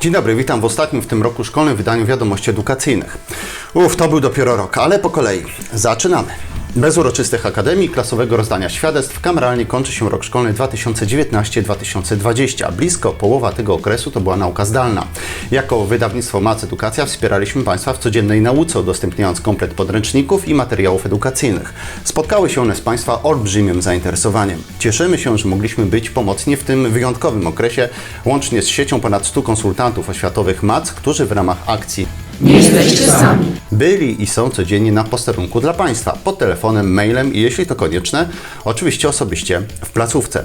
Dzień dobry, witam w ostatnim w tym roku szkolnym wydaniu wiadomości edukacyjnych. Uf, to był dopiero rok, ale po kolei. Zaczynamy. Bez uroczystych akademii, klasowego rozdania świadectw, kameralnie kończy się rok szkolny 2019-2020. Blisko połowa tego okresu to była nauka zdalna. Jako wydawnictwo MAC Edukacja wspieraliśmy Państwa w codziennej nauce, udostępniając komplet podręczników i materiałów edukacyjnych. Spotkały się one z Państwa olbrzymim zainteresowaniem. Cieszymy się, że mogliśmy być pomocni w tym wyjątkowym okresie, łącznie z siecią ponad 100 konsultantów oświatowych MAC, którzy w ramach akcji jesteście sami. byli i są codziennie na posterunku dla Państwa, pod telefonem, mailem i jeśli to konieczne, oczywiście osobiście w placówce.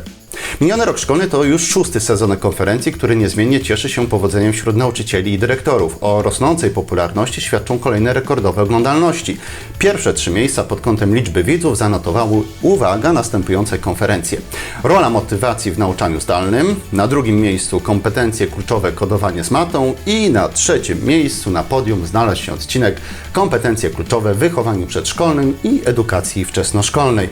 Miniony rok szkolny to już szósty sezon konferencji, który niezmiennie cieszy się powodzeniem wśród nauczycieli i dyrektorów. O rosnącej popularności świadczą kolejne rekordowe oglądalności. Pierwsze trzy miejsca pod kątem liczby widzów zanotowały, uwaga, następujące konferencje. Rola motywacji w nauczaniu zdalnym, na drugim miejscu kompetencje kluczowe kodowanie z matą i na trzecim miejscu na podium znalazł się odcinek kompetencje kluczowe w wychowaniu przedszkolnym i edukacji wczesnoszkolnej.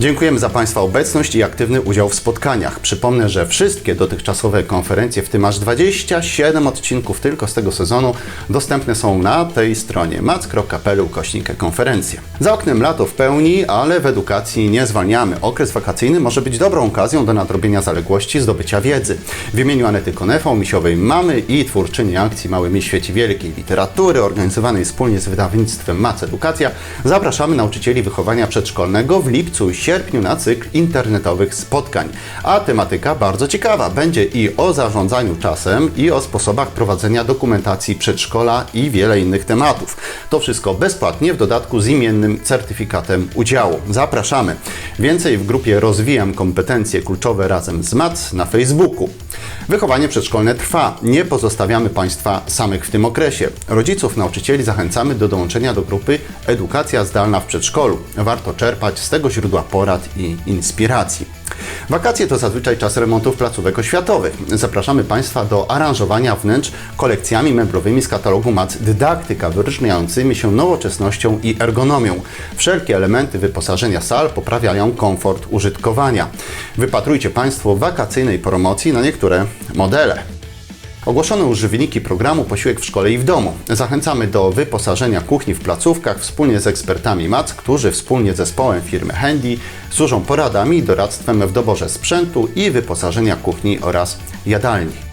Dziękujemy za Państwa obecność i aktywny udział w spotkaniach. Przypomnę, że wszystkie dotychczasowe konferencje, w tym aż 27 odcinków tylko z tego sezonu, dostępne są na tej stronie mac.pl ukośnik konferencje. Za oknem lato w pełni, ale w edukacji nie zwalniamy. Okres wakacyjny może być dobrą okazją do nadrobienia zaległości, zdobycia wiedzy. W imieniu Anety Konefą, misiowej mamy i twórczyni akcji Małymi Świeci Wielkiej Literatury, organizowanej wspólnie z wydawnictwem MAC Edukacja, zapraszamy nauczycieli wychowania przedszkolnego w lipcu i sierpniu na cykl internetowych spotkań. A tematyka bardzo ciekawa. Będzie i o zarządzaniu czasem, i o sposobach prowadzenia dokumentacji przedszkola i wiele innych tematów. To wszystko bezpłatnie, w dodatku z imiennym certyfikatem udziału. Zapraszamy. Więcej w grupie Rozwijam kompetencje kluczowe razem z MAC na Facebooku. Wychowanie przedszkolne trwa. Nie pozostawiamy Państwa samych w tym okresie. Rodziców, nauczycieli zachęcamy do dołączenia do grupy Edukacja zdalna w przedszkolu. Warto czerpać z tego źródła porad i inspiracji. Wakacje to zazwyczaj czas remontów placówek oświatowych. Zapraszamy Państwa do aranżowania wnętrz kolekcjami meblowymi z katalogu MAC Dydaktyka, wyróżniającymi się nowoczesnością i ergonomią. Wszelkie elementy wyposażenia sal poprawiają komfort użytkowania. Wypatrujcie Państwo wakacyjnej promocji na niektóre modele. Ogłoszono już wyniki programu Posiłek w szkole i w domu. Zachęcamy do wyposażenia kuchni w placówkach wspólnie z ekspertami MAC, którzy wspólnie z zespołem firmy Handy służą poradami i doradztwem w doborze sprzętu i wyposażenia kuchni oraz jadalni.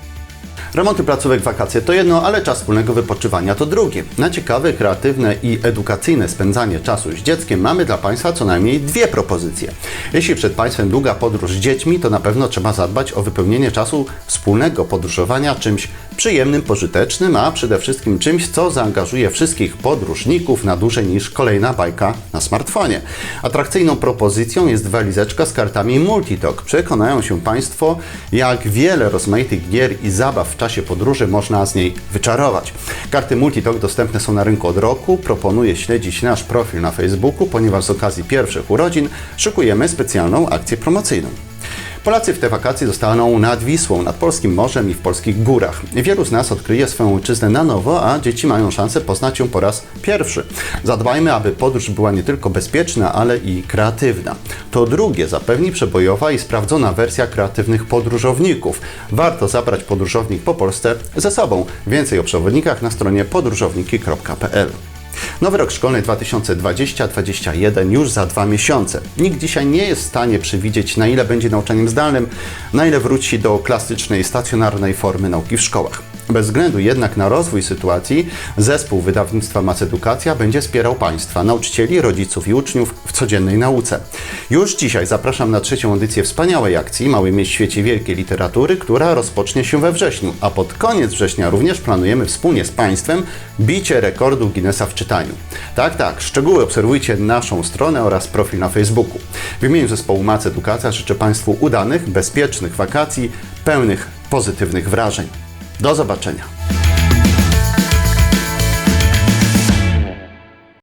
Remonty placówek wakacje to jedno, ale czas wspólnego wypoczywania to drugie. Na ciekawe, kreatywne i edukacyjne spędzanie czasu z dzieckiem mamy dla Państwa co najmniej dwie propozycje. Jeśli przed Państwem długa podróż z dziećmi, to na pewno trzeba zadbać o wypełnienie czasu wspólnego podróżowania czymś przyjemnym, pożytecznym, a przede wszystkim czymś, co zaangażuje wszystkich podróżników na dłużej niż kolejna bajka na smartfonie. Atrakcyjną propozycją jest walizeczka z kartami Multitalk. Przekonają się Państwo, jak wiele rozmaitych gier i zabaw w czasie podróży można z niej wyczarować. Karty Multitalk dostępne są na rynku od roku. Proponuję śledzić nasz profil na Facebooku, ponieważ z okazji pierwszych urodzin szykujemy specjalną akcję promocyjną. Polacy w te wakacje zostaną nad Wisłą, nad polskim morzem i w polskich górach. Wielu z nas odkryje swoją ojczyznę na nowo, a dzieci mają szansę poznać ją po raz pierwszy. Zadbajmy, aby podróż była nie tylko bezpieczna, ale i kreatywna. To drugie zapewni przebojowa i sprawdzona wersja kreatywnych podróżowników. Warto zabrać podróżownik po Polsce ze sobą. Więcej o przewodnikach na stronie podróżowniki.pl. Nowy rok szkolny 2020-2021 już za dwa miesiące. Nikt dzisiaj nie jest w stanie przewidzieć, na ile będzie nauczaniem zdalnym, na ile wróci do klasycznej, stacjonarnej formy nauki w szkołach. Bez względu jednak na rozwój sytuacji, zespół wydawnictwa Mac Edukacja będzie wspierał Państwa, nauczycieli, rodziców i uczniów w codziennej nauce. Już dzisiaj zapraszam na trzecią edycję wspaniałej akcji Małymi Świecie Wielkiej Literatury, która rozpocznie się we wrześniu, a pod koniec września również planujemy wspólnie z Państwem bicie rekordu Guinnessa w czytaniu. Tak, tak, szczegóły obserwujcie naszą stronę oraz profil na Facebooku. W imieniu zespołu Mac Edukacja życzę Państwu udanych, bezpiecznych wakacji, pełnych pozytywnych wrażeń. Do zobaczenia.